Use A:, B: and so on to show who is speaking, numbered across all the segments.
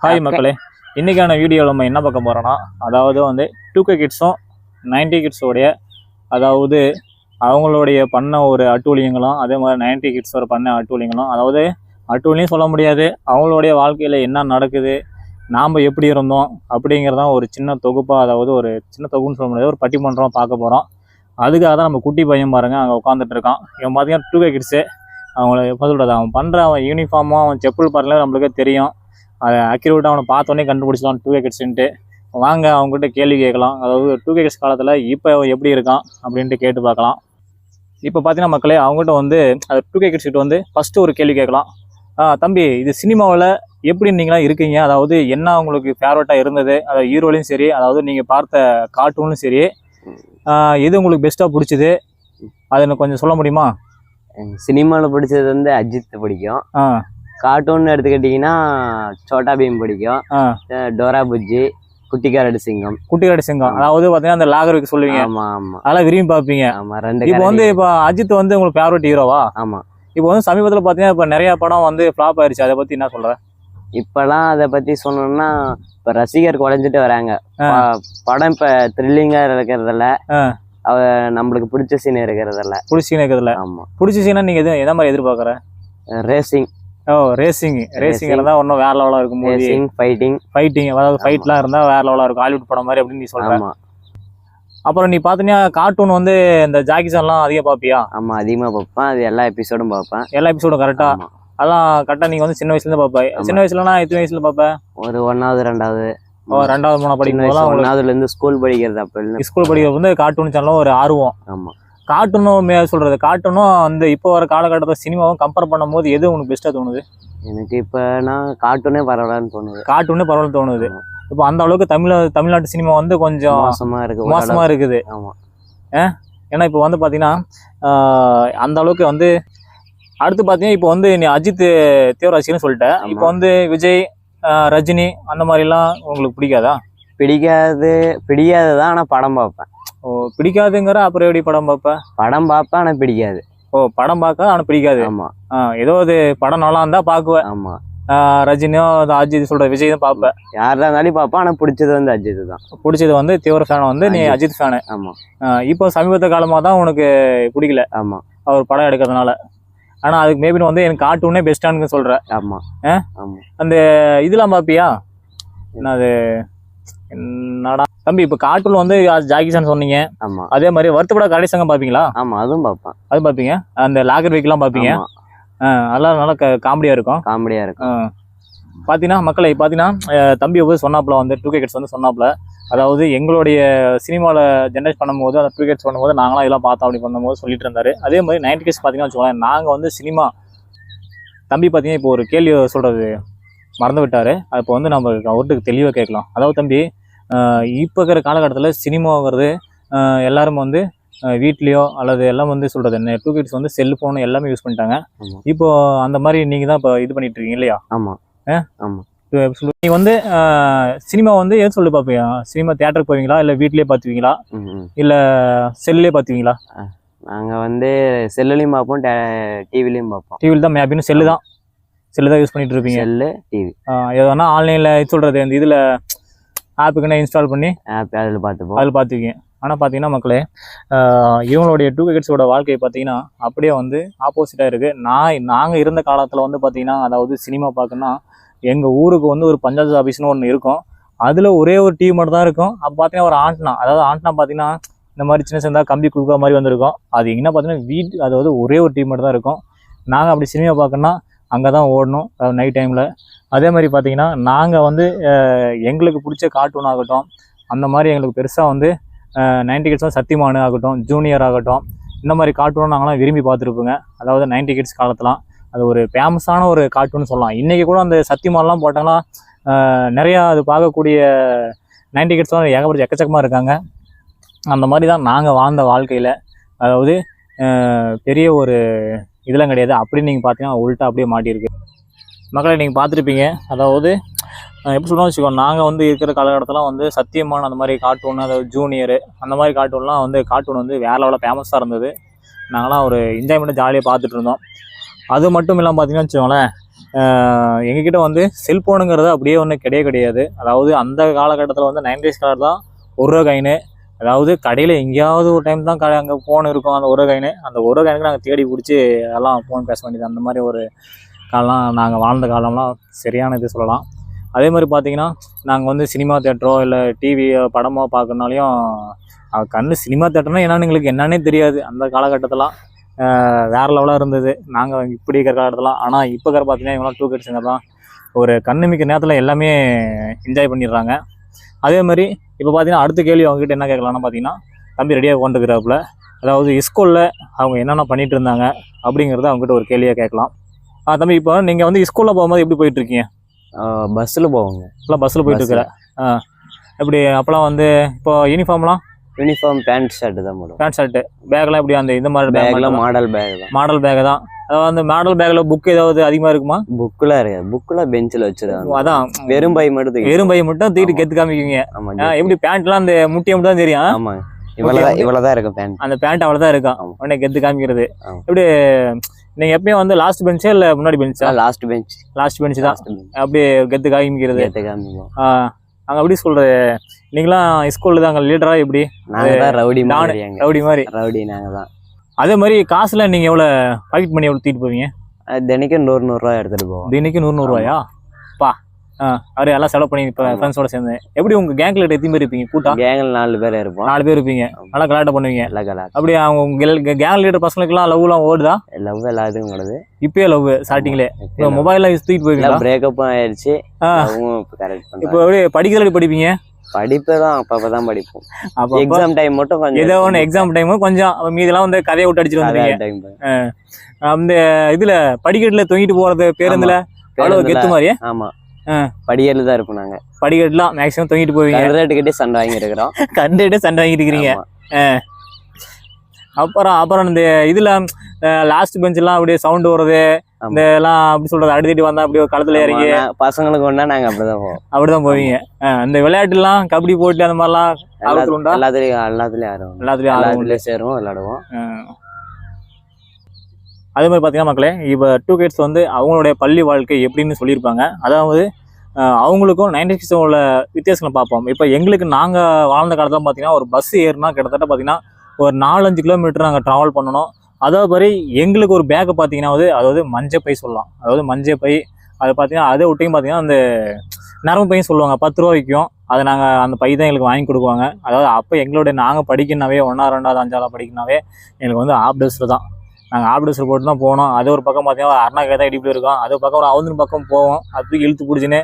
A: Hi மக்களே இன்னைக்கான வீடியோவில் நம்ம என்ன பார்க்க போறோம்னா அதாவது வந்து டூ கே கிட்ஸும் நைன்டி கிட்ஸோடைய அதாவது அவங்களுடைய பண்ண ஒரு அட்டூழியங்களும் அதே மாதிரி நைன்டி கிட்ஸோட பண்ண அட்டூழியங்களும் அதாவது அட்டூழியம் சொல்ல முடியாது அவங்களுடைய வாழ்க்கையில் என்ன நடக்குது நாம் எப்படி இருந்தோம் அப்படிங்கிறதான் ஒரு சின்ன தொகுப்பாக அதாவது ஒரு சின்ன தொகுப்புன்னு சொல்ல முடியாது ஒரு பட்டிமன்றம் பார்க்க போகிறோம் அதுக்காக தான் நம்ம குட்டி பையன் பாருங்க அங்கே உட்காந்துட்டு இருக்கான். இவன் பார்த்தீங்கன்னா டூ கே கிட்ஸு அவங்கள எப்போ சொல்கிறது அவன் பண்ணுற அவன் யூனிஃபார்மும் அவன் செப்பல் பாருங்க நம்மளுக்கே தெரியும். அதை அக்யூரேட்டாக அவனை பார்த்தோன்னே கண்டுபிடிச்சலாம் டூ கிட்ஸ்ன்ட்டு வாங்க அவங்ககிட்ட கேள்வி கேட்கலாம். அதாவது டூ கிட்ஸ் காலத்தில் இப்போ எப்படி இருக்கான் அப்படின்ட்டு கேட்டு பார்க்கலாம். இப்போ பார்த்தீங்கன்னா மக்களே அவங்ககிட்ட வந்து அது டூ கே கிட்ஸ் கிட்ட வந்து ஃபஸ்ட்டு ஒரு கேள்வி கேட்கலாம். ஆ, தம்பி இது சினிமாவில் எப்படி நீங்களாம் இருக்கீங்க? அதாவது என்ன உங்களுக்கு ஃபேவரட்டாக இருந்தது? அதாவது ஹீரோலையும் சரி அதாவது நீங்கள் பார்த்த கார்ட்டூனும் சரி எது உங்களுக்கு பெஸ்ட்டாக பிடிச்சது? அதை எனக்கு கொஞ்சம் சொல்ல முடியுமா?
B: சினிமாவில் பிடிச்சது வந்து அஜித் பிடிக்கும்.
A: ஆ.
B: கார்ட்டூன் எடுத்துக்கிட்டிங்கன்னா சோட்டா பீம் பிடிக்கும். டோரா புஜ்ஜி குட்டிக்காரடு சிங்கம்.
A: குட்டிக்காடு சிங்கம். அதாவது பார்த்தீங்கன்னா அந்த லாகருக்கு சொல்லுவீங்க.
B: ஆமா ஆமா.
A: அதெல்லாம் விரும்பி பார்ப்பீங்க.
B: ஆமா ரெண்டு
A: இப்போ வந்து. இப்போ அஜித் வந்து உங்களுக்கு ஃபேவரட் ஹீரோவா
B: ஆமா.
A: இப்போ வந்து சமீபத்தில் பார்த்தீங்கன்னா இப்போ நிறைய படம் வந்து ஃப்ளாப் ஆயிருச்சு. அதை பற்றி என்ன சொல்ற?
B: இப்பெல்லாம் அதை பத்தி சொல்லணும்னா இப்ப ரசிகர் குறைஞ்சிட்டு வராங்க. படம் இப்ப த்ரில்லிங்கா இருக்கிறதுல
A: ஆ.
B: அவ நம்மளுக்கு பிடிச்ச சீன் இருக்கிறதில்ல.
A: பிடிச்ச சீன் இருக்கிறதுல
B: ஆமா.
A: பிடிச்ச சீனா நீங்கள் எது எந்த மாதிரி எதிர்பார்க்குற?
B: Racing
A: oh racing racing
B: Racing.
A: இருந்தால் இன்னும் வேற லெவலாக இருக்கும்
B: ரேசிங் ஃபைட்டிங்
A: ஃபைட்டிங் அதாவது ஃபைட்லாம் இருந்தால் வேற லெவலாக இருக்கும். ஹாலிவுட் படம் மாதிரி அப்படின்னு நீ
B: ஆமா.
A: அப்புறம் நீ பார்த்தீங்கன்னா கார்ட்டூன் வந்து இந்த ஜாக்கி சான்லாம் அதிகம் பார்ப்பியா
B: ஆமா அதிகமா பார்ப்பேன் அது எல்லா எபிசோடும் பார்ப்பேன்
A: எல்லா எபிசோடும் கரெக்டாக. அதான் கரெக்டாக நீங்கள் வந்து சின்ன வயசுலேருந்து பார்ப்ப
B: ஆமா.
A: சின்ன வயசுலனா எத்தனை வயசுல பார்ப்ப
B: ஒரு ஒன்னாவது ரெண்டாவது.
A: ஓ ரெண்டாவது மூணாவது படிக்கும் போதெல்லாம்
B: இருந்து ஸ்கூல் படிக்கிறது அப்ப
A: ஸ்கூல் படிக்கிறது வந்து கார்ட்டூன் சேனலும் ஒரு ஆர்வம்.
B: ஆமா.
A: கார்ட்டூனும் மே சொல்றது. கார்ட்டூனும் அந்த இப்போ வர காலகட்டத்தில் சினிமாவும் கம்பேர் பண்ணும்போது எது உனக்கு பெஸ்ட்டாக தோணுது?
B: எனக்கு இப்ப நான் கார்ட்டூனே பரவாயில்லன்னு தோணுது.
A: கார்ட்டூனே பரவாயில்ல தோணுது. இப்போ அந்த அளவுக்கு தமிழ் தமிழ்நாட்டு சினிமா வந்து கொஞ்சம்
B: மோசமா இருக்கு
A: மோசமா இருக்குது.
B: ஆமா.
A: ஏன்னா இப்போ வந்து பார்த்தீங்கன்னா அந்த அளவுக்கு வந்து அடுத்து பார்த்தீங்கன்னா இப்போ வந்து நீ அஜித் தீவிரவாசின்னு சொல்லிட்ட.
B: ஆமா.
A: இப்போ வந்து விஜய் ரஜினி அந்த மாதிரிலாம் உங்களுக்கு பிடிக்காதா?
B: பிடிக்காது பிடிக்காதுதான் ஆனா படம் பார்ப்பேன்.
A: ஓ பிடிக்காதுங்கிற அப்புறம் எப்படி படம் பார்ப்ப?
B: படம் பார்ப்பேன் ஆனா பிடிக்காது.
A: ஓ படம் பார்க்க ஆனால் பிடிக்காது?
B: ஆமா.
A: ஆஹ், ஏதோ ஒரு படம் நல்லா இருந்தா பார்க்குவேன்
B: ஆமா.
A: ஆஹ், ரஜினியோ அது அஜித் சொல்ற விஜய் தான் பார்ப்பேன்
B: யாரா இருந்தாலும் பார்ப்பேன் ஆனா பிடிச்சது வந்து அஜித் தான்.
A: பிடிச்சது வந்து தீவிர ஃபேன் வந்து நீ
B: அஜித்.
A: ஃபேனு
B: ஆமா.
A: இப்போ சமீபத்த காலமாக தான் உனக்கு பிடிக்கல.
B: ஆமா.
A: அவர் படம் எடுக்கிறதுனால. ஆனால் அதுக்கு மேபி வந்து எனக்கு கார்ட்டூனே பெஸ்ட்டானு சொல்ற.
B: ஆமா.
A: அந்த இதெல்லாம் பார்ப்பியா? என்னது? என்னடா? தம்பி இப்போ கார்ட்டூன் வந்து ஜாக்கி சான் சொன்னீங்க.
B: ஆமா.
A: அதே மாதிரி வருத்தப்பட கடைசி சங்கம் பார்ப்பீங்களா
B: ஆமா அதுவும் பார்ப்பேன்
A: அது பார்ப்பீங்க அந்த லாகர் வீக்லாம் பார்ப்பீங்க
B: ஆமா.
A: ஆ, அதெல்லாம் நல்லா காமெடியாக இருக்கும்.
B: காமெடியா இருக்கும்.
A: ஆ. பார்த்தீங்கன்னா மக்களை பார்த்தீங்கன்னா அஹ், தம்பி வந்து சொன்னாப்புல வந்து டூ கிட்ஸ் வந்து சொன்னாப்புல. அதாவது எங்களுடைய சினிமாவில் ஜென்ரேட் பண்ணும்போது அந்த டூ கிட்ஸ் பண்ணும்போது நாங்களாம் இதெல்லாம் பார்த்தோம் அப்படி பண்ணும்போது சொல்லிட்டு இருந்தாரு. அதே மாதிரி நைன்டி கிட்ஸ் பார்த்தீங்கன்னா வச்சுக்கோங்களேன் நாங்கள் வந்து சினிமா தம்பி பார்த்தீங்கன்னா இப்போ ஒரு கேள்வி சொல்கிறது மறந்து விட்டார் அது இப்போ வந்து நம்ம அவர்கிட்ட தெளிவாக கேட்கலாம். அதாவது தம்பி இப்போ இருக்கிற காலகட்டத்தில் சினிமாங்கிறது எல்லாரும் வந்து வீட்லேயோ அல்லது எல்லாம் வந்து சொல்கிறது என்ன டூ கிட்ஸ் வந்து செல்ஃபோன் எல்லாமே யூஸ் பண்ணிட்டாங்க.
B: ஆமா.
A: இப்போ அந்த மாதிரி நீங்கள் தான் இப்போ இது பண்ணிட்டு இருக்கீங்க இல்லையா?
B: ஆமா.
A: நீ வந்து சினிமா வந்து எது சொல்லி பார்ப்பீங்க? சினிமா தியேட்டருக்கு போவீங்களா? இல்லை வீட்லயே பார்த்துவீங்களா. இல்லை செல்லே பார்த்துவீங்களா
B: நாங்க வந்து செல்லுலையும் பார்ப்போம் டிவிலையும் பார்ப்போம்.
A: டிவியில் தான் மேபின்னு செல்லு தான். செல்லு தான் யூஸ் பண்ணிட்டு இருப்பீங்க.
B: செல்லு டிவி
A: எதுனா ஆன்லைனில் சொல்கிறது இந்த இதில் ஆப்புக்குன்னு இன்ஸ்டால் பண்ணி
B: ஆப் அதில் பார்த்துப்போம்.
A: அதில் பார்த்துக்குவீங்க ஆனால் பார்த்தீங்கன்னா மக்களே இவங்களுடைய டூ கிட்ஸோட வாழ்க்கையை பார்த்தீங்கன்னா அப்படியே வந்து ஆப்போசிட்டாக இருக்குது நான் நாங்கள் இருந்த காலத்தில் வந்து பார்த்தீங்கன்னா அதாவது சினிமா பார்க்கணுன்னா எங்கள் ஊருக்கு வந்து ஒரு பஞ்சாயத்து ஆஃபீஸ்னு ஒன்று இருக்கும். அதில் ஒரே ஒரு டிவி மட்டும் தான் இருக்கும். அப்போ பார்த்தீங்கன்னா ஒரு ஆண்ட்னா அதாவது ஆண்ட்னா பார்த்தீங்கன்னா இந்த மாதிரி சின்ன சின்னதாக கம்பி குறுக்கா மாதிரி வந்திருக்கும். அது எங்கன்னா பார்த்தீங்கன்னா வீட்டு அதாவது ஒரே ஒரு டிவி மட்டும் தான் இருக்கும். நாங்கள் அப்படி சினிமா பார்க்கணுன்னா அங்கே தான் ஓடணும் நைட் டைமில் அதே மாதிரி பார்த்திங்கன்னா நாங்கள் வந்து எங்களுக்கு பிடிச்ச கார்ட்டூன் ஆகட்டும் அந்த மாதிரி எங்களுக்கு பெருசாக வந்து நைன்டி கிட்ஸ் சத்தியமானு ஆகட்டும் ஜூனியர் ஆகட்டும் இந்த மாதிரி கார்ட்டூன் நாங்களாம் விரும்பி பார்த்துருப்போங்க. அதாவது நைன்டி கிட்ஸ் காலத்துலாம் அது ஒரு ஃபேமஸான ஒரு கார்ட்டூன் சொல்லலாம். இன்றைக்கி கூட அந்த சத்தியமானலாம் போட்டாங்கன்னா நிறையா அது பார்க்கக்கூடிய நைன்டி கிட்ஸ்லாம் ஏகப்பட்ட எக்கச்சக்கமாக இருக்காங்க. அந்த மாதிரி தான் நாங்கள் வாழ்ந்த வாழ்க்கையில். அதாவது பெரிய ஒரு இதெல்லாம் கிடையாது. அப்படின்னு நீங்கள் பார்த்தீங்கன்னா உள்ட்டா அப்படியே மாட்டியிருக்கு. மக்களை நீங்கள் பார்த்துருப்பீங்க. அதாவது எப்படி சொல்லுவோம் வச்சுக்கோ நாங்கள் வந்து இருக்கிற காலகட்டத்தில் வந்து சத்தியமான அந்த மாதிரி கார்ட்டூன் அதாவது ஜூனியர் அந்த மாதிரி கார்ட்டூன்லாம் வந்து கார்ட்டூன் வந்து வேற லெவலில் ஃபேமஸாக இருந்தது. நாங்களாம் ஒரு என்ஜாய்மெண்ட்டாக ஜாலியாக பார்த்துட்டு இருந்தோம். அது மட்டும் இல்லாமல் பார்த்தீங்கன்னா வச்சுக்கோங்களேன் எங்ககிட்ட வந்து செல்ஃபோனுங்கிறது அப்படியே ஒன்று கிடையவே கிடையாது. அதாவது அந்த காலகட்டத்தில் வந்து நைன்டிஸ் கலர் தான் ஒரு ரூபா அதாவது கடையில் எங்கேயாவது ஒரு டைம் தான் கடை அங்கே ஃபோன் இருக்கும் அந்த ஒரு கைனு அந்த ஒரு கைனுக்கு நாங்கள் தேடி பிடிச்சி எல்லாம் ஃபோன் பேச வேண்டியது. அந்த மாதிரி ஒரு காலம் நாங்கள் வாழ்ந்த காலம்லாம் சரியான இது சொல்லலாம். அதே மாதிரி பார்த்தீங்கன்னா நாங்கள் வந்து சினிமா தேட்டரோ இல்லை டிவி படமோ பார்க்கணுனாலையும் கண் சினிமா தேட்டர்னா என்னன்னு எங்களுக்கு என்னன்னே தெரியாது. அந்த காலகட்டத்திலாம் வேறு லெவலாக இருந்தது. நாங்கள் இப்படி இருக்கிற காலகட்டத்தெலாம் ஆனால் இப்போ இருக்கிற பார்த்தீங்கன்னா இவங்களாம் டூ கிட்ஸுங்க தான். ஒரு கண்ணு மிக்க நேரத்தில் எல்லாமே என்ஜாய் பண்ணிடுறாங்க. அதே மாதிரி இப்போ பார்த்தீங்கன்னா அடுத்த கேள்வி அவங்ககிட்ட என்ன கேட்கலாம்னு பார்த்தீங்கன்னா தம்பி ரெடியாக கொண்டுக்கிறாப்புல அதாவது ஸ்கூலில் அவங்க என்னென்ன பண்ணிகிட்டு இருந்தாங்க அப்படிங்கிறத அவங்ககிட்ட ஒரு கேள்வியாக கேட்கலாம். தம்பி இப்போ நீங்கள் வந்து ஸ்கூலில் போகும்போது எப்படி போயிட்டு இருக்கீங்க
B: பஸ்ஸில் போவோங்க.
A: இப்போலாம் பஸ்ஸில் போயிட்டு இருக்கிற ஆ எப்படி அப்போலாம் வந்து இப்போ யூனிஃபார்ம்லாம்
B: யூனிஃபார்ம் பேண்ட் ஷர்ட் தான் போடுவோம்.
A: பேண்ட் ஷர்ட்டு பேக்லாம் எப்படி அந்த இந்த மாதிரி
B: பேக்ல
A: பேக்
B: மாடல் பேக் தான்.
A: மாடல் பேக் தான். அதாவது அந்த மாடல் பேக்கில் புக் ஏதாவது அதிகமாக இருக்குமா?
B: புக்கில் இருக்கு புக்கில் பெஞ்சில் வச்சிருக்காங்க.
A: அதான்.
B: வெறும் பை மட்டும்
A: வெறும் பையை மட்டும் தூக்கிட்டு கெத்து காமிக்குவீங்க ஆ, எப்படி பேண்ட்லாம் அந்த முட்டியை மட்டும் தான் தெரியும் ஆ?
B: ஆமா. இவ்வளவுதான் இவ்வளவுதான் இருக்கும் பேண்ட்
A: அந்த பேண்ட் அவ்வளோதான் இருக்கும். உடனே கெத்து காமிக்கிறது. எப்படி நீங்கள் எப்பயும் வந்து லாஸ்ட் பெஞ்சா இல்லை முன்னாடி பெஞ்சா
B: லாஸ்ட் பெஞ்ச்
A: லாஸ்ட் பெஞ்ச் தான். அப்படியே கெத்து காமிக்கிறது.
B: ஏத்த காமிப்போம்.
A: அங்கே எப்படி சொல்கிறது நீங்களாம் ஸ்கூலில் தான் அங்கே லீடராக எப்படி?
B: நாங்க தான் ரவுடி
A: ரவுடி மாதிரி.
B: ரவுடி நாங்க தான்.
A: அதே மாதிரி காசுல நீங்கள் எவ்வளோ பாக்கெட் பண்ணி எவ்வளோ தூக்கிட்டு போவீங்க?
B: தினைக்கும் நூறு நூறுரூவா எடுத்துட்டு போவோம்.
A: தினைக்கு நூறு நூறுரூவாயா அவரு எல்லாம் செலவு பண்ணி இப்போ. ஃப்ரெண்ட்ஸோட சேர்ந்து. எப்படி உங்க கேங்க்ல எத்தனை பேர் இருப்பீங்க? கூட்டா?
B: கேங்கில் நாலு பேர் இருப்போம்.
A: நாலு பேர் இருப்பீங்க. நல்லா கலாட்டம் பண்ணுவீங்க.
B: எல்லா கலர்
A: அப்படி அவங்க உங்க கேங் லீடர் பசங்களுக்குலாம் லவ்லாம் ஓடுதா?
B: லவ் எல்லாத்துக்கும் கூடது
A: இப்பயே லவ் ஸ்டார்டிங்லே இப்போ மொபைலில் தூக்கிட்டு போவீங்களா
B: பிரேக்கப்பும் ஆயிடுச்சு. இப்போ
A: எப்படி படிக்கிறதுல படிப்பீங்க?
B: படிப்பு தான் அப்பப்போ தான் படிப்போம்.
A: அப்போ
B: எக்ஸாம் டைம் மட்டும் கொஞ்சம்
A: ஏதோ ஒன்று எக்ஸாம் டைமு கொஞ்சம் மீதெல்லாம் வந்து கதையை விட்டு அடிச்சிட்டு வந்துருவீங்க.
B: டைம்
A: அந்த இதுல படிக்கட்டுல தொங்கிட்டு போறது பேருந்துல? அவ்வளோ கெத்து மாதிரியே?
B: ஆமா. படியேறில் தான் இருப்போம் நாங்க.
A: படிக்கட்டுலாம் மேக்ஸிமம் தொங்கிட்டு போவீங்க.
B: கருதாட்டுக்கிட்டே சண்டை வாங்கி இருக்கிறோம்.
A: கண்டுட்டு சண்டை வாங்கிட்டு இருக்கிறீங்க. அப்புறம் அப்புறம் இந்த இதுல லாஸ்ட் பெஞ்ச்லாம் அப்படியே சவுண்ட் வருது. இந்த எல்லாம் அப்படி சொல்றது அடித்தடி வந்தா அப்படியே ஒரு களத்துல இறங்கி
B: பசங்களுக்கு ஒண்ணா நாங்க அப்படிதான் போவோம்.
A: அப்படிதான் போவீங்க. அஹ் இந்த விளையாட்டுலாம் கபடி போட்டி அந்த மாதிரிலாம்
B: எல்லாத்துலயும் எல்லாத்துலயும்
A: எல்லாத்துலயும்
B: சேருவோம் விளையாடுவோம்
A: அதே மாதிரி பார்த்தீங்கன்னா மக்களே இப்போ டூ கேட்ஸ் வந்து அவங்களுடைய பள்ளி வாழ்க்கை எப்படின்னு சொல்லியிருப்பாங்க. அதாவது அவங்களுக்கும் நைன்டி சிக்ஸ் உள்ள வித்தியாசங்களை பார்ப்போம். இப்போ எங்களுக்கு நாங்கள் வாழ்ந்த காலத்தில் பார்த்தீங்கன்னா ஒரு பஸ் ஏறுனா கிட்டத்தட்ட பார்த்தீங்கன்னா ஒரு நாலஞ்சு கிலோமீட்டர் நாங்கள் ட்ராவல் பண்ணணும். அதே மாதிரி எங்களுக்கு ஒரு பேக்கை பார்த்தீங்கன்னா வந்து அதாவது மஞ்சள் பை சொல்லலாம். அதாவது மஞ்சள் பை அது பார்த்தீங்கன்னா அதை விட்டையும் பார்த்தீங்கன்னா அந்த நரம்பு பையும் சொல்லுவாங்க. பத்து ரூபா விற்கும் அதை நாங்கள் அந்த பை தான் எங்களுக்கு வாங்கி கொடுக்குவாங்க. அதாவது அப்போ எங்களுடைய நாங்கள் படிக்கணும்னாவே ஒன்றா ரெண்டாவது அஞ்சாவது படிக்கணும்னாவே எங்களுக்கு வந்து ஆப் டேஸில் தான். நாங்கள் ஆப் போட்டு தான் போனோம். அது ஒரு பக்கம் பார்த்தீங்கன்னா அருணா தான் இடிப்பில் இருக்கும் அது பக்கம் ஒரு அவந்தின் பக்கம் போவோம். அது இழுத்து பிடிச்சின்னு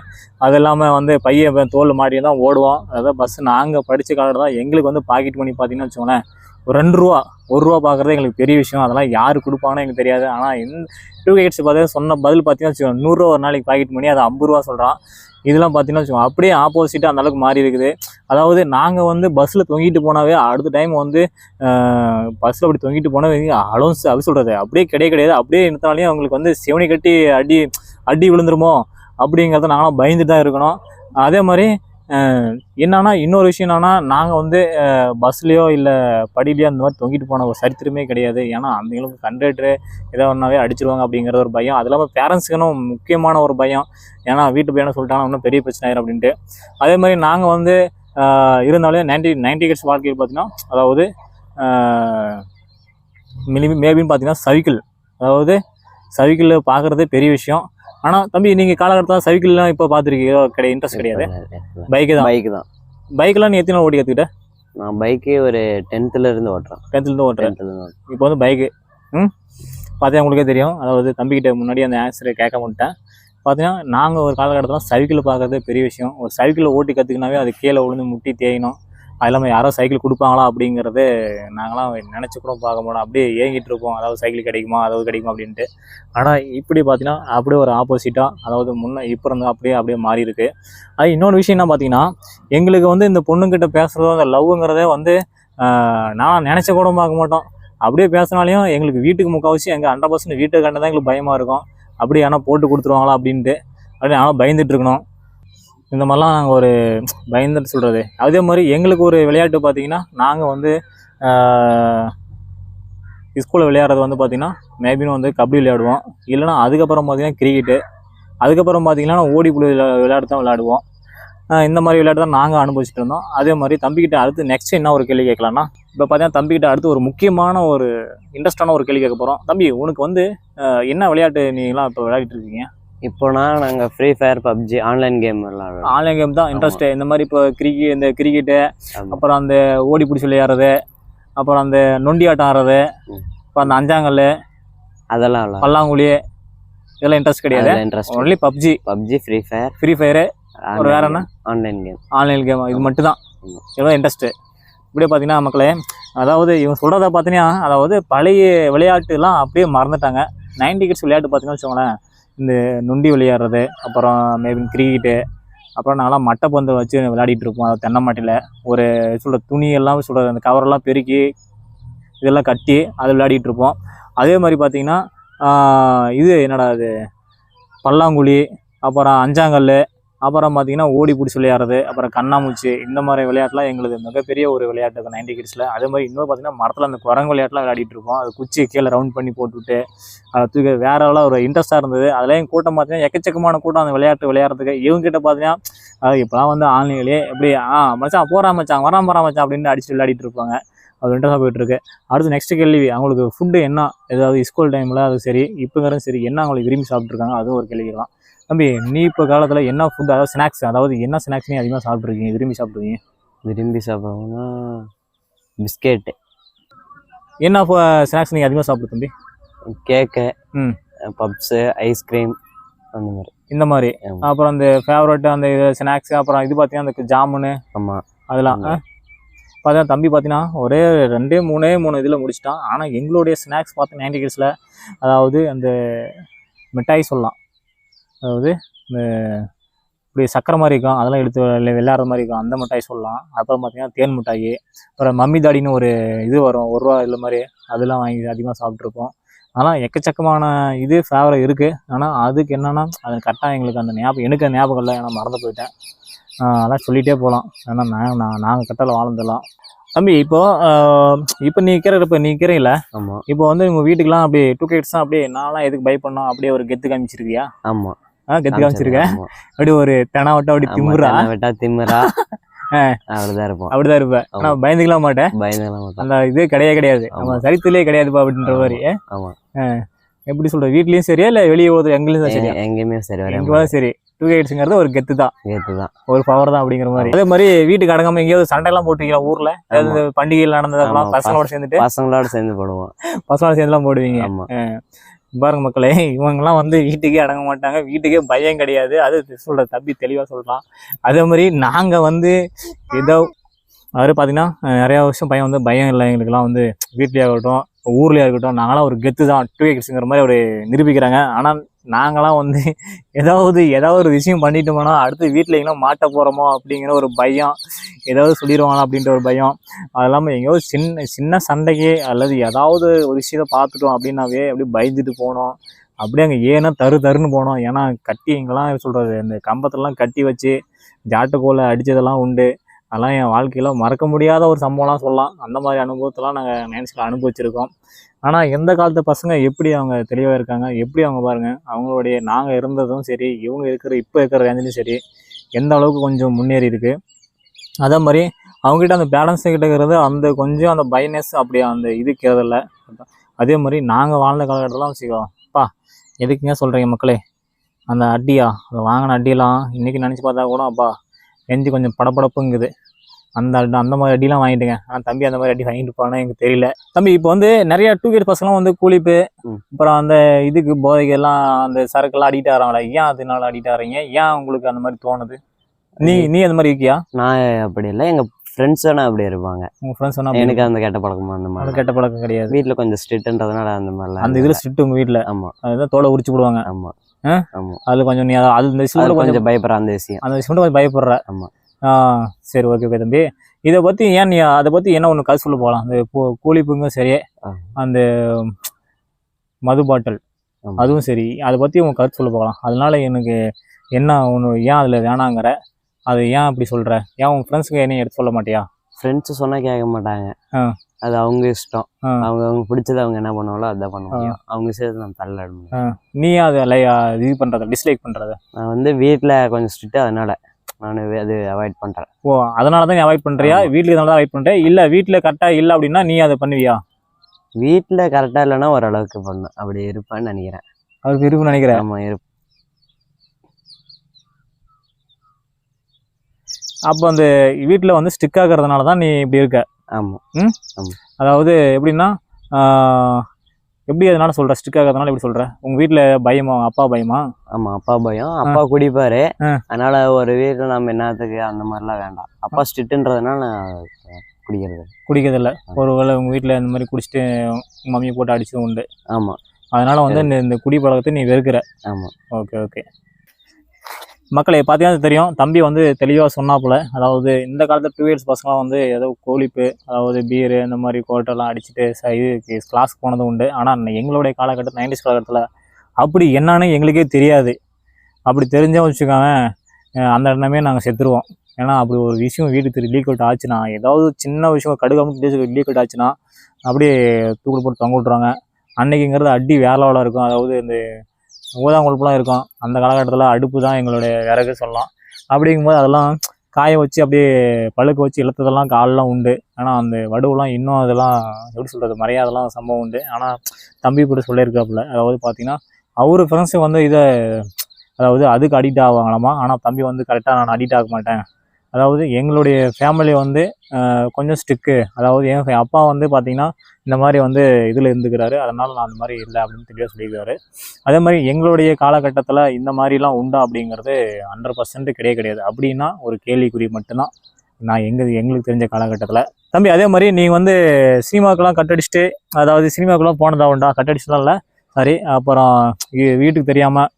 A: அது இல்லாமல் வந்து பையன் தோல் மாடி தான் ஓடுவோம் அதாவது பஸ் நாங்கள் படித்த காலத்தில் தான் எங்களுக்கு வந்து பாக்கெட் மணி பார்த்தீங்கன்னா வச்சுக்கோங்களேன். ஒரு ரெண்டு ரூபா. ஒரு ரூபா பார்க்குறது எங்களுக்கு பெரிய விஷயம். அதெல்லாம் யார் கொடுப்பாங்கன்னு எனக்கு தெரியாது. ஆனால் இந்த டூ கேட்ஸ் பார்த்தீங்கன்னா சொன்ன பதில் பார்த்தீங்கன்னா வச்சுக்கோங்க. நூறுரூவா ஒரு நாளைக்கு பாக்கெட் மணி அது ஐம்பது ரூபா சொல்கிறான் இதெல்லாம் பார்த்தீங்கன்னா வச்சுக்கோங்க. அப்படியே ஆப்போசிட்டாக அந்த அளவுக்கு மாறி இருக்குது. அதாவது நாங்கள் வந்து பஸ்ஸில் தொங்கிட்டு போனாவே அடுத்த டைம் வந்து பஸ்ஸில் அப்படி தொங்கிட்டு போனாவே அலோன்ஸ் அப்படி சொல்கிறது அப்படியே கிடையாது கிடையாது. அப்படியே நிறுத்தினாலையும் அவங்களுக்கு வந்து செவனி கட்டி அடி அடி விழுந்துருமோ? அப்படிங்கிறத நாங்களாம் பயந்துட்டு தான் இருக்கணும். அதே மாதிரி என்னன்னா இன்னொரு விஷயம் என்னன்னா நாங்கள் வந்து பஸ்லேயோ இல்லை படிலையோ அந்த மாதிரி தொங்கிட்டு போன ஒரு சரித்திரமே கிடையாது. ஏன்னா அந்தங்களுக்கு கண்டக்டரு ஏதோ ஒன்றாவே அடிச்சிருவாங்க அப்படிங்கிற ஒரு பயம். அது இல்லாமல் பேரண்ட்ஸுக்குன்னு முக்கியமான ஒரு பயம். ஏன்னா வீட்டு பையனை சொல்லிட்டாங்கன்னா இன்னும் பெரிய பிரச்சனை ஆயிரும் அப்படின்ட்டு. அதே மாதிரி நாங்கள் வந்து இருந்தாலே நைன்டி நைன்டி கிட்ஸ் வாழ்க்கையில் பார்த்தீங்கன்னா அதாவது மினிமம் மேபின்னு பார்த்தீங்கன்னா சைக்கிள் அதாவது சவிக்கிளில் பார்க்குறதே பெரிய விஷயம். ஆனால் தம்பி நீங்கள் காலகட்டத்தில் சைக்கிள்லாம் இப்போ பார்த்துருக்கீங்க கிடையாது இன்ட்ரெஸ்ட் கிடையாது. பைக்கு தான்.
B: பைக் தான்.
A: பைக்கெலாம் நீ எத்தனை ஓட்டி கற்றுக்கிட்ட
B: நான் பைக்கே ஒரு டென்த்ல இருந்து ஓட்டுறேன்.
A: டென்த்துலேருந்து ஓட்டுறேன். இப்போ வந்து பைக்கு ம்? பார்த்தா உங்களுக்கே தெரியும். அதாவது தம்பிக்கிட்ட முன்னாடி அந்த ஆன்சரை கேட்க மாட்டேன். பார்த்தீங்கன்னா நாங்கள் ஒரு காலகட்டத்தில் சைக்கிள் பார்க்கறதே பெரிய விஷயம். ஒரு சைக்கிளை ஓட்டி கற்றுக்கினாவே அது கீழே விழுந்து முட்டி தேயணும் அது இல்லாமல் யாரோ சைக்கிள் கொடுப்பாங்களா அப்படிங்கிறது நாங்களாம் நினச்சி கூட பார்க்க மாட்டோம். அப்படியே ஏங்கிட்டு இருப்போம். அதாவது சைக்கிள் கிடைக்குமா? அதாவது கிடைக்குமா? அப்படின்ட்டு. ஆனால் இப்படி பார்த்தீங்கன்னா அப்படியே ஒரு ஆப்போசிட்டாக அதாவது முன்னே இப்போ இருந்து அப்படியே அப்படியே மாறி இருக்குது அது இன்னொரு விஷயம் என்ன பார்த்தீங்கன்னா எங்களுக்கு வந்து இந்த பொண்ணுங்கிட்ட பேசுகிறதோ அந்த லவ்ங்கிறதே வந்து நான் நினச்ச கூட பார்க்க மாட்டோம். அப்படியே பேசினாலையும் எங்களுக்கு வீட்டுக்கு முக்கால்வாசி எங்கள் ஹண்ட்ரட் பர்சன்ட் வீட்டை கண்டு தான் எங்களுக்கு பயமாக இருக்கும். அப்படி ஆனால் போட்டு கொடுத்துருவாங்களா அப்படின்ட்டு. அப்படி ஆனால் பயந்துட்டு இருக்கணும். இந்த மாதிரிலாம் நாங்கள் ஒரு பயந்துட்டு சொல்கிறது அதே மாதிரி எங்களுக்கு ஒரு விளையாட்டு பார்த்தீங்கன்னா நாங்கள் வந்து ஸ்கூலில் விளையாடுறது வந்து பார்த்திங்கன்னா மேபின்னு வந்து கபடி விளையாடுவோம். இல்லைன்னா அதுக்கப்புறம் பார்த்திங்கன்னா கிரிக்கெட்டு அதுக்கப்புறம் பார்த்திங்கன்னா ஓடி புள்ளி விளையா- விளையாட்டு தான் விளையாடுவோம் இந்த மாதிரி விளையாட்டு தான் நாங்கள் அனுபவிச்சுட்டு இருந்தோம். அதே மாதிரி தம்பிக்கிட்ட அடுத்து நெக்ஸ்ட் என்ன ஒரு கேள்வி கேட்கலாம்னா இப்போ பார்த்தீங்கன்னா தம்பிக்கிட்ட அடுத்து ஒரு முக்கியமான ஒரு இன்ட்ரெஸ்டான ஒரு கேள்வி கேட்க போகிறோம் தம்பி உனக்கு வந்து என்ன விளையாட்டு நீங்களாம் இப்போ விளையாடிட்டு இருக்கீங்க?
B: இப்போனா நாங்கள் free fire PUBG online game விளாடுறோம்.
A: Online game தான் இன்ட்ரெஸ்ட் இந்த மாதிரி இப்போ கிரிக்கெட் இந்த கிரிக்கெட்டு. அப்புறம் அந்த ஓடி பிடிச்சி விளையாடுறது அப்புறம் அந்த நொண்டி ஆட்டம் ஆடுறது. அப்புறம் அந்த அஞ்சாங்கல்
B: அதெல்லாம்
A: பல்லாங்குழி இதெல்லாம் இன்ட்ரெஸ்ட் கிடையாது.
B: Interest
A: only PUBG
B: PUBG free fire
A: free fire ஒரு வேற என்ன?
B: ஆன்லைன் கேம்
A: ஆன்லைன் கேம் இது மட்டும் தான். இதெல்லாம் இன்ட்ரெஸ்ட்டு இப்படியே பார்த்தீங்கன்னா மக்களே அதாவது இவங்க சொல்கிறத பார்த்தீங்கன்னா அதாவது பழைய விளையாட்டுலாம் அப்படியே மறந்துட்டாங்க. நைன்டி கிட்ஸ் விளையாட்டு பார்த்தீங்கன்னா வச்சுக்கோங்களேன். இந்த நொண்டி விளையாடுறது அப்புறம் மேபி கிரிக்கெட்டு அப்புறம் நாங்களாம் மட்டைப்பந்து வச்சு விளையாடிட்டு இருப்போம். அதாவது தென்னை ஒரு சொல்கிற துணியெல்லாம் சொல்கிற அந்த கவரெல்லாம் பெருக்கி இதெல்லாம் கட்டி அதை விளையாடிட்டு இருப்போம். அதே மாதிரி பார்த்தீங்கன்னா இது என்னடா அது? பல்லாங்குழி அப்புறம் அஞ்சாங்கல் அப்புறம் பார்த்தீங்கன்னா ஓடி பிடிச்சி விளையாடுறது அப்புறம் கண்ணாமூச்சி இந்த மாதிரி விளையாட்டுலாம் எங்களுக்கு மிகப்பெரிய ஒரு விளையாட்டு நைன்டி கிட்ஸில் அதே மாதிரி இன்னொரு பார்த்தீங்கன்னா மரத்தில் அந்த குரங்கு விளையாட்டுலாம் விளையாடிட்டு இருப்போம் அது குச்சி கீழே ரவுண்ட் பண்ணி போட்டுவிட்டு அதை தூக்கி வேற எல்லாம் ஒரு இன்ட்ரெஸ்ட்டாக இருந்தது. அதுலேயும் கூட்டம் பார்த்தீங்கன்னா எக்கச்சக்கமான கூட்டம் அந்த விளையாட்டு விளையாடுறதுக்கு. இவங்ககிட்ட பார்த்தீங்கன்னா அது இப்போலாம் வந்து ஆன்லைன்லேயே எப்படி ஆ மச்சான் போகிறா மச்சான் வரான் போறா மச்சான் அப்படின்னு அடிச்சு விளையாடிட்டு இருப்பாங்க. அது இன்ட்ரெஸ்ட்டாக போயிட்டுருக்கு அடுத்து நெக்ஸ்ட் கேள்வி அவங்களுக்கு ஃபுட்டு என்ன? ஏதாவது ஸ்கூல் டைமில் அது சரி இப்போங்கிறதும் சரி என்ன அவங்களுக்கு விரும்பி சாப்பிட்ருக்காங்க அதுவும் ஒரு கேள்வி தான் தம்பி நீ இப்போ காலத்தில் என்ன ஃபுட் அதாவது ஸ்நாக்ஸ் அதாவது என்ன ஸ்நாக்ஸ் நீ அதிகமாக சாப்பிட்ருக்கீங்க விரும்பி சாப்பிட்ருக்கீங்க
B: விரும்பி சாப்பிடுவோம்னா பிஸ்கெட்டு.
A: என்ன ஸ்நாக்ஸ் நீங்கள் அதிகமாக சாப்பிடு தம்பி?
B: கேக்கு
A: ம்.
B: பப்ஸு ஐஸ்கிரீம் அந்த மாதிரி.
A: இந்த மாதிரி. அப்புறம் அந்த ஃபேவரட் அந்த ஸ்நாக்ஸ் அப்புறம் இது பார்த்தீங்கன்னா அந்த ஜாமுனு
B: ஆமாம்
A: அதெல்லாம்
B: ஆமா.
A: பார்த்தா தம்பி பார்த்தீங்கன்னா ஒரே ரெண்டே மூணே மூணு இதில் முடிச்சிட்டான். ஆனால் எங்களுடைய ஸ்நாக்ஸ் பார்த்து நைன்டி கிட்ஸில் அதாவது அந்த மிட்டாய் சொல்லலாம். அதாவது இந்த இப்படி சக்கரை மாதிரி இருக்கும் அதெல்லாம் எடுத்து விளை- விளையாடுற மாதிரி இருக்கும் அந்த மிட்டாய் சொல்லலாம். அப்புறம் பார்த்தீங்கன்னா தேன் மிட்டாய் அப்புறம் மம்மி தாடின்னு ஒரு இது வரும் ஒரு ரூபா இதில் மாதிரி அதெல்லாம் வாங்கி அதிகமாக சாப்பிட்ருப்போம் ஆனால் எக்கச்சக்கமான இது ஃபேவரட் இருக்குது ஆனால் அதுக்கு என்னென்னா அது கரெக்டாக எங்களுக்கு அந்த ஞாபகம் எனக்கு ஞாபகம் இல்லை ஏன்னா மறந்து போயிட்டேன். அதான் சொல்லிகிட்டே போகலாம் ஏன்னா நான் நான் நாங்கள் கட்டல வாழ்ந்துடலாம் தம்பி இப்போ இப்போ நீ இருக்கிற இப்போ நீ இருக்கிறீங்கள
B: ஆமாம்
A: இப்போ வந்து உங்கள் வீட்டுக்கெல்லாம் அப்படியே டூ கேட்ஸ் தான் அப்படியே நான்லாம் எதுக்கு பை பண்ணோம் அப்படியே ஒரு கெத்து காமிச்சிருக்கியா?
B: ஆமாம்
A: கெத்து காமிச்சிருக்க அப்படியே ஒரு தெனாவட்டம் அப்படி திமுறா?
B: விட்டா திமுறா. அப்படிதான் இருப்போம்.
A: அப்படிதான் இருப்பேன். ஆனால் பயந்துக்கலாம் மாட்டேன்.
B: பயந்துக்கலாம் மாட்டோம்.
A: அந்த இது கிடையவே கிடையாது.
B: ஆமா.
A: சரித்திலே கிடையாதுப்பா அப்படின்ற மாதிரி.
B: ஆமா.
A: எப்படி சொல்ற வீட்லயும் சரியா இல்லை வெளியே போகுது எங்கேயும் சரியா?
B: எங்க- எங்கேயுமே சரி
A: எங்கேயும் சரி. டூ கேட்ஸுங்கிறது ஒரு கெத்து தான்.
B: கேத்து தான்
A: ஒரு பவர் தான் அப்படிங்கிற மாதிரி. அதே மாதிரி வீட்டுக்கு அடங்காம எங்கேயாவது சண்டை எல்லாம் போட்டுக்கலாம் ஊர்ல. அதாவது பண்டிகைகள் நடந்ததெல்லாம் பசங்களோட சேர்ந்துட்டு.
B: பசங்களோட சேர்ந்து போடுவோம்.
A: பசங்களோட சேர்ந்துலாம் போடுவீங்க. பாருங்க மக்களே இவங்கெல்லாம் வந்து வீட்டுக்கே அடங்க மாட்டாங்க. வீட்டுக்கே பயம் கிடையாது. அது சொல்கிற தம்பி தெளிவாக சொல்கிறான் அதே மாதிரி நாங்கள் வந்து ஏதோ அவர் பார்த்தீங்கன்னா நிறையா வருஷம் பையன் வந்து பயம் இல்லை. எங்களுக்குலாம் வந்து வீட்லேயே இருக்கட்டும் ஊர்லேயே இருக்கட்டும் நாங்களாம் ஒரு கெத்து தான் டூ எக்ஸுங்கிற மாதிரி ஒரு நிரூபிக்கிறாங்க. ஆனால் நாங்களாம் வந்து ஏதாவது ஏதாவது ஒரு விஷயம் பண்ணிட்டோம்னா அடுத்து வீட்டில் எங்கேனா மாட்ட போகிறோமோ அப்படிங்கிற ஒரு பயம். ஏதாவது சொல்லிடுவானா அப்படின்ற ஒரு பயம். அது இல்லாமல் எங்கேயோ சின்ன சின்ன சண்டைக்கு அல்லது ஏதாவது ஒரு விஷயத்தை பார்த்துட்டோம் அப்படின்னாவே அப்படியே பயந்துட்டு போனோம். அப்படியே அங்கே ஏன்னா தரு தருன்னு போனோம். ஏன்னா கட்டி எங்கெல்லாம் சொல்கிறது இந்த கம்பத்தெல்லாம் கட்டி வச்சு ஜாட்டுக்கோலை அடித்ததெல்லாம் உண்டு. அதெல்லாம் என் வாழ்க்கையில் மறக்க முடியாத ஒரு சம்பவம்லாம் சொல்லலாம். அந்த மாதிரி அனுபவத்தெல்லாம் நாங்கள் நைன்ஸில் அனுபவிச்சிருக்கோம். ஆனால் எந்த காலத்து பசங்க எப்படி அவங்க தெளிவாக இருக்காங்க எப்படி அவங்க பாருங்கள் அவங்களுடைய நாங்கள் இருந்ததும் சரி இவங்க இருக்கிற இப்போ இருக்கிற ரேஞ்சிலும் சரி எந்த அளவுக்கு கொஞ்சம் முன்னேறி இருக்குது அதே மாதிரி அவங்ககிட்ட அந்த பேலன்ஸ் கிட்ட இருக்கிறது அந்த கொஞ்சம் அந்த பைனஸ் அப்படி அந்த இது இருக்கிறதில்ல அதே மாதிரி நாங்கள் வாழ்ந்த காலகட்டத்தில் வச்சுக்கோம் அப்பா எதுக்குங்க சொல்கிறீங்க மக்களே? அந்த அடியா அந்த வாங்கின அடியெல்லாம் இன்றைக்கி நினச்சி பார்த்தா கூட அப்பா நெஞ்சு கொஞ்சம் படப்படப்புங்குது அந்த அந்த மாதிரி அடிலாம் வாங்கிட்டுங்க. ஆனால் தம்பி அந்த மாதிரி அடி வாங்கிட்டு போனா எனக்கு தெரியல. தம்பி இப்போ வந்து நிறைய டூ கேட் பசங்களாம் வந்து கூலிப்பு. அப்புறம் அந்த இதுக்கு போதைக்கு எல்லாம் அந்த சரக்குலாம் அடிக்ட் ஆகிறாங்களா? ஏன் அதனால அடிக்ட் ஆகிறீங்க? ஏன் உங்களுக்கு அந்த மாதிரி தோணுது? நீ நீ அந்த மாதிரி இருக்கியா?
B: நான் அப்படி இல்லை. எங்க ஃப்ரெண்ட்ஸ் வேணா அப்படி இருப்பாங்க.
A: உங்க ஃப்ரெண்ட்ஸ் சொன்னா
B: எனக்கு அந்த கெட்ட பழக்கமா அந்த மாதிரி
A: கெட்ட பழக்கம் கிடையாது.
B: வீட்டுல கொஞ்சம் ஸ்ட்ரிக்ட்ன்றதுனால அந்த மாதிரிலாம்
A: அந்த இதுல ஸ்ட்ரிக்ட் உங்க வீட்ல
B: ஆமா.
A: அதுதான் தோலை உரிச்சு போடுவாங்க.
B: ஆமா.
A: ஆ?
B: ஆமா.
A: அதுல கொஞ்சம் நீ அது- விஷயத்துல கொஞ்சம்
B: கொஞ்சம் பயப்படுற அந்த விஷயம்.
A: அந்த விஷயம் கொஞ்சம் பயப்படுற.
B: ஆமா.
A: ஆ சரி ஓகே ஓகே தம்பி. இதை பத்தி ஏன் நீ அதை பத்தி என்ன ஒன்று கதை சொல்ல போகலாம் அந்த கூலிப்புங்க சரி. அந்த மது பாட்டில். அதுவும் சரி. அதை பத்தி உங்க கருத்து சொல்ல போகலாம் அதனால எனக்கு என்ன ஒன்று ஏன் அதுல வேணாங்கிற அது ஏன் அப்படி சொல்ற? ஏன் உன் ஃப்ரெண்ட்ஸுக்கு என்ன எடுத்து சொல்ல மாட்டியா?
B: ஃப்ரெண்ட்ஸ் சொன்னா கேட்க மாட்டாங்க. அது அவங்க இஷ்டம். அவங்க அவங்க பிடிச்சது அவங்க என்ன பண்ணுவாங்களோ அதான் பண்ண முடியும். அவங்க விஷயத்தை நம்ம தள்ள
A: நீ அதை லை இது பண்ணுறத டிஸ்லைக் பண்ணுறது
B: நான் வந்து வீட்டில் கொஞ்சம் ஸ்ட்ரிக்ட் அதனால. நான் அது அவாய்ட் பண்ணுறேன்
A: ஓ அதனால தான் நீ அவாய்ட் பண்ணுறியா. வீட்டில் தான் அவாய்ட் பண்ணுறியா இல்லை வீட்டில் கரெக்டாக இல்லை அப்படின்னா நீ அதை பண்ணுவியா?
B: வீட்டில் கரெக்டாக இல்லைன்னா ஓரளவுக்கு பண்ணும் அப்படி இருப்பேன்னு நினைக்கிறேன்.
A: அது இருக்குன்னு நினைக்கிறேன்.
B: ஆமாம் இருப்பேன்
A: அப்போ அந்த வீட்டில் வந்து ஸ்டிக் ஆகிறதுனால தான் நீ இப்படி இருக்க.
B: ஆமாம்
A: அதாவது எப்படின்னா எப்படி அதனால சொல்கிற ஸ்டிக் ஆகிறதுனால எப்படி சொல்கிற உங்கள் வீட்டில் பயமா? அப்பா பயமா?
B: ஆமாம் அப்பா பயம். அப்பா குடிப்பாரு. அதனால ஒரு வீட்டில் நம்ம என்னத்துக்கு அந்த மாதிரிலாம் வேண்டாம். அப்பா ஸ்ட்ரிக்ட்ன்றதுனால நான் குடிக்கிறது.
A: குடிக்கிறதில்ல. ஒருவேளை உங்கள் வீட்டில் இந்த மாதிரி குடிச்சிட்டு உங்க மம்மியை போட்டு அடிச்சதும் உண்டு.
B: ஆமாம்
A: அதனால வந்து இந்த குடி பழக்கத்தை நீ வெறுக்கிற.
B: ஆமாம்
A: ஓகே ஓகே. மக்களை பார்த்தீங்கன்னா தெரியும். தம்பி வந்து தெளிவாக சொன்னாப்புல அதாவது இந்த காலத்தில் டூ இயர்ஸ் பசங்களாம் வந்து ஏதோ கோழிப்பு அதாவது பீரு இந்த மாதிரி கோட்டெல்லாம் அடிச்சுட்டு ச இது கிளாஸ் போனதும் உண்டு. ஆனால் எங்களுடைய காலகட்டம் நைன்டிஸ் காலகட்டத்தில் அப்படி என்னன்னு எங்களுக்கே தெரியாது. அப்படி தெரிஞ்சா வச்சுக்கோங்க அந்த இடமே நாங்கள் செத்துருவோம். ஏன்னா அப்படி ஒரு விஷயம் வீட்டுக்கு லீக் அவுட் ஆச்சுன்னா ஏதாவது சின்ன விஷயம் கடுகாமல் லீக் அவுட் ஆச்சுன்னா அப்படியே தூக்கில் போட்டு தொங்க விட்ருவாங்க அன்னைக்குங்கிறது அடி வேற லெவலாக இருக்கும். அதாவது இந்த ஊதாங்குழப்பெலாம் இருக்கும். அந்த காலகட்டத்தில் அடுப்பு தான் எங்களுடைய விறகு சொல்லலாம். அப்படிங்கும்போது அதெல்லாம் காய வச்சு அப்படியே பழுக்க வச்சு இழுத்ததெல்லாம் காலெலாம் உண்டு. ஆனால் அந்த வடுவெல்லாம் இன்னும் அதெல்லாம் எப்படி சொல்கிறது மறையாதெல்லாம் சம்பவம் உண்டு. ஆனால் தம்பி கூட சொல்லியிருக்காப்புல. அதாவது பார்த்தீங்கன்னா அவர் ஃப்ரெண்ட்ஸு வந்து இதை அதாவது அதுக்கு அடிக்ட் ஆவாங்களாமா? ஆனால் தம்பி வந்து கரெக்டாக நான் அடிக்ட் ஆக மாட்டேன். அதாவது எங்களுடைய ஃபேமிலி வந்து கொஞ்சம் ஸ்ட்ரிக்கு அதாவது என் அப்பா வந்து பார்த்திங்கன்னா இந்த மாதிரி வந்து இதில் இருந்துக்கிறாரு. அதனால் நான் அந்த மாதிரி இல்லை அப்படின்னு தெளிவாக சொல்லியிருக்காரு. அதே மாதிரி எங்களுடைய காலகட்டத்தில் இந்த மாதிரிலாம் உண்டா அப்படிங்கிறது ஹண்ட்ரட் பர்சன்ட் கிடையவே கிடையாது. அப்படின்னா ஒரு கேள்விக்குறி மட்டும்தான். நான் எங்க எங்களுக்கு தெரிஞ்ச காலகட்டத்தில். தம்பி அதே மாதிரி நீங்கள் வந்து சினிமாக்கெல்லாம் கட்டடிச்சுட்டு அதாவது சினிமாக்கெல்லாம் போனதா உண்டா? கட்டடிச்சுலாம் இல்லை? சாரி அப்புறம் வீட்டுக்கு தெரியாமல்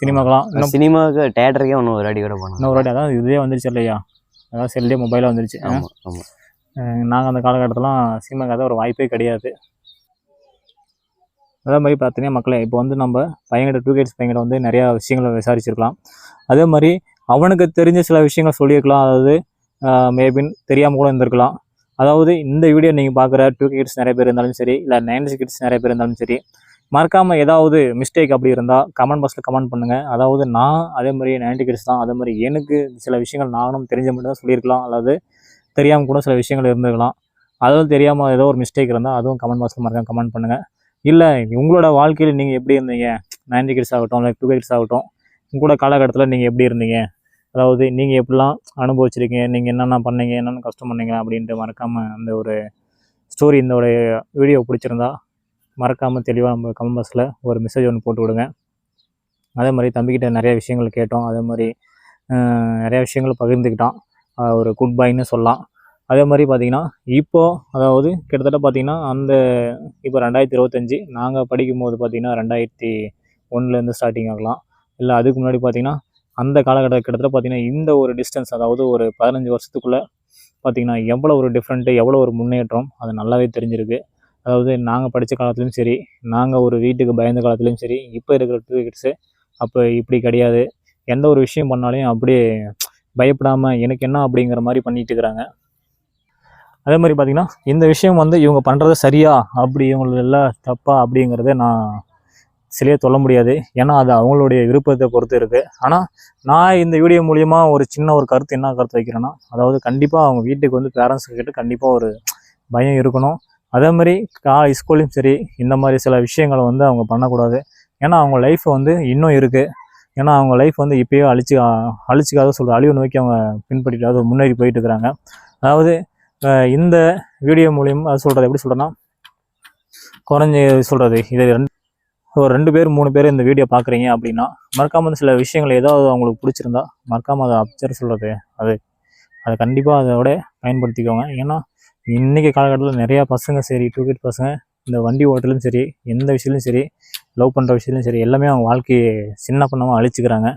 A: சினிமாக்கெல்லாம் இன்னும்
B: சினிமாவுக்கு தேட்டருக்கே ஒன்று ஒரு அடி கூட போனோம்
A: இன்னொரு வாட்டி அதான் இதுவே வந்துருச்சு இல்லையா? அதாவது செல்லே மொபைலாக வந்துருச்சு.
B: ஆமாம் ஆமாம்
A: நாங்கள் அந்த காலகட்டத்திலாம் சினிமாக்கு ஒரு வாய்ப்பே கிடையாது. அதே மாதிரி பார்த்தீங்கன்னா மக்களே இப்போ வந்து நம்ம பையன்கிட்ட டூ கேட்ஸ் பையன்கிட்ட வந்து நிறையா விஷயங்களை விசாரிச்சிருக்கலாம். அதே மாதிரி அவனுக்கு தெரிஞ்ச சில விஷயங்கள் சொல்லியிருக்கலாம். அதாவது மேபின் தெரியாமல் கூட இருந்திருக்கலாம். அதாவது இந்த வீடியோ நீங்கள் பார்க்குற டூ கிட்ஸ் நிறைய பேர் இருந்தாலும் சரி இல்லை நைன்டி கிட்ஸ் நிறைய பேர் இருந்தாலும் சரி மறக்காமல் ஏதாவது மிஸ்டேக் அப்படி இருந்தால் கமெண்ட் பாக்ஸில் கமெண்ட் பண்ணுங்கள் அதாவது நான் அதே மாதிரி நைன்டி கிட்ஸ் தான். அதே மாதிரி எனக்கு சில விஷயங்கள் நானும் தெரிஞ்ச மட்டும் தான் சொல்லியிருக்கலாம். அல்லது தெரியாமல் கூட சில விஷயங்கள் இருந்திருக்கலாம். அதுவும் தெரியாமல் ஏதோ ஒரு மிஸ்டேக் இருந்தால் அதுவும் கமெண்ட் பாக்ஸில் மறக்காம கமெண்ட் பண்ணுங்கள் இல்லை உங்களோட வாழ்க்கையில் நீங்கள் எப்படி இருந்தீங்க? நைன்டி கிட்ஸ் ஆகட்டும் இல்லை டூ கிட்ஸ் ஆகட்டும் உங்களோட காலகட்டத்தில் நீங்கள் எப்படி இருந்தீங்க? அதாவது நீங்கள் எப்படிலாம் அனுபவிச்சிருக்கீங்க? நீங்கள் என்னென்ன பண்ணீங்க? என்னென்ன கஷ்டம் பண்ணீங்க? அப்படின்ட்டு மறக்காமல் அந்த ஒரு ஸ்டோரி இந்த ஒரு வீடியோ பிடிச்சிருந்தா மறக்காமல் தெளிவாக நம்ம கமெண்ட் பாக்ஸில் ஒரு மெசேஜ் ஒன்று போட்டு விடுங்க. அதே மாதிரி தம்பிக்கிட்ட நிறைய விஷயங்கள் கேட்டோம். அதே மாதிரி நிறையா விஷயங்கள் பகிர்ந்துக்கிட்டான் ஒரு குட் பைன்னு சொல்லலாம். அதே மாதிரி பார்த்தீங்கன்னா இப்போது அதாவது கிட்டத்தட்ட பார்த்தீங்கன்னா அந்த இப்போ ரெண்டாயிரத்தி இருபத்தஞ்சி நாங்கள் படிக்கும்போது பார்த்தீங்கன்னா ரெண்டாயிரத்தி ஒன்றுலேருந்து ஸ்டார்டிங் ஆகலாம். இல்லை அதுக்கு முன்னாடி பார்த்தீங்கன்னா அந்த காலகட்ட கிட்டத்தட்ட பார்த்தீங்கன்னா இந்த ஒரு டிஸ்டன்ஸ் அதாவது ஒரு பதினஞ்சு வருஷத்துக்குள்ளே பார்த்தீங்கன்னா எவ்வளோ ஒரு டிஃப்ரெண்ட்டு எவ்வளோ ஒரு முன்னேற்றம் அது நல்லாவே தெரிஞ்சிருக்கு. அதாவது நாங்கள் படித்த காலத்துலேயும் சரி நாங்கள் ஒரு வீட்டுக்கு பயந்த காலத்துலேயும் சரி இப்போ இருக்கிற டூ கிட்ஸு அப்போ இப்படி கிடையாது. எந்த ஒரு விஷயம் பண்ணாலையும் அப்படியே பயப்படாமல் எனக்கு என்ன அப்படிங்கிற மாதிரி பண்ணிகிட்டு இருக்கிறாங்க. அதே மாதிரி பார்த்திங்கன்னா இந்த விஷயம் வந்து இவங்க பண்ணுறது சரியா அப்படி இவங்களெல்லாம் தப்பா அப்படிங்கிறத நான் சிலையே சொல்ல முடியாது. ஏன்னா அது அவங்களுடைய விருப்பத்தை பொறுத்து இருக்குது ஆனால் நான் இந்த வீடியோ மூலிமா ஒரு சின்ன ஒரு கருத்து என்ன கருத்து வைக்கிறேன்னா அதாவது கண்டிப்பாக அவங்க வீட்டுக்கு வந்து பேரண்ட்ஸ் கிட்ட கண்டிப்பாக ஒரு பயம் இருக்கணும். அதே மாதிரி கா ஸ்கூல்லையும் சரி இந்த மாதிரி சில விஷயங்களை வந்து அவங்க பண்ணக்கூடாது. ஏன்னா அவங்க லைஃப் வந்து இன்னும் இருக்குது ஏன்னா அவங்க லைஃப் வந்து இப்போயோ அழிச்சு அழிச்சிக்காத சொல்கிற அழிவு நோக்கி அவங்க பின்பற்றிட்டு அதாவது முன்னேறி போயிட்டு இருக்கிறாங்க. அதாவது இந்த வீடியோ மூலியம் அது சொல்கிறது எப்படி சொல்கிறேன்னா குறைஞ்சி சொல்கிறது இது ரெண்டு ஒரு ரெண்டு பேர் மூணு பேர் இந்த வீடியோ பார்க்குறீங்க அப்படின்னா மறக்காமல் சில விஷயங்கள் ஏதாவது அவங்களுக்கு பிடிச்சிருந்தா மறக்காமல் அதை அப்சர் சொல்கிறது அது அதை கண்டிப்பாக அதோட பயன்படுத்திக்கோங்க. ஏன்னா இன்றைக்கி காலகட்டத்தில் நிறையா பசங்க சரி டூ கிட் பசங்க இந்த வண்டி ஓட்டலும் சரி எந்த விஷயத்துலையும் சரி லவ் பண்ணுற விஷயத்துலையும் சரி எல்லாமே அவங்க வாழ்க்கையை சின்ன பண்ணாமல் அழிச்சுக்கிறாங்க.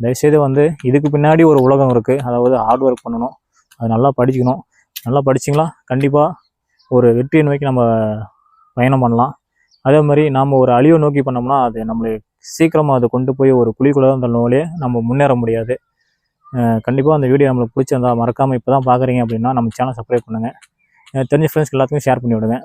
A: தயவுசெய்து வந்து இதுக்கு பின்னாடி ஒரு உலகம் இருக்குது அதாவது ஹார்ட் ஒர்க் பண்ணணும். அது நல்லா படிக்கணும் நல்லா படிச்சிங்களா? கண்டிப்பாக ஒரு வெற்றியை நோக்கி நம்ம பயணம் பண்ணலாம். அதே மாதிரி நாம் ஒரு அழிவை நோக்கி பண்ணோம்னா அது நம்மளை சீக்கிரமாக அதை கொண்டு போய் ஒரு குழிக்குள்ளே தான் தள்ளுவோலே நம்ம முன்னேற முடியாது. கண்டிப்பாக அந்த வீடியோ நம்மளுக்கு பிடிச்சிருந்தா மறக்காமல் இப்போ தான் பார்க்குறீங்க அப்படின்னா நம்ம சேனல் சப்ஸ்கிரைப் பண்ணுங்கள் தெரிஞ்ச ஃப்ரெண்ட்ஸ்க்கு எல்லாத்துக்கும் ஷேர் பண்ணி விடுங்க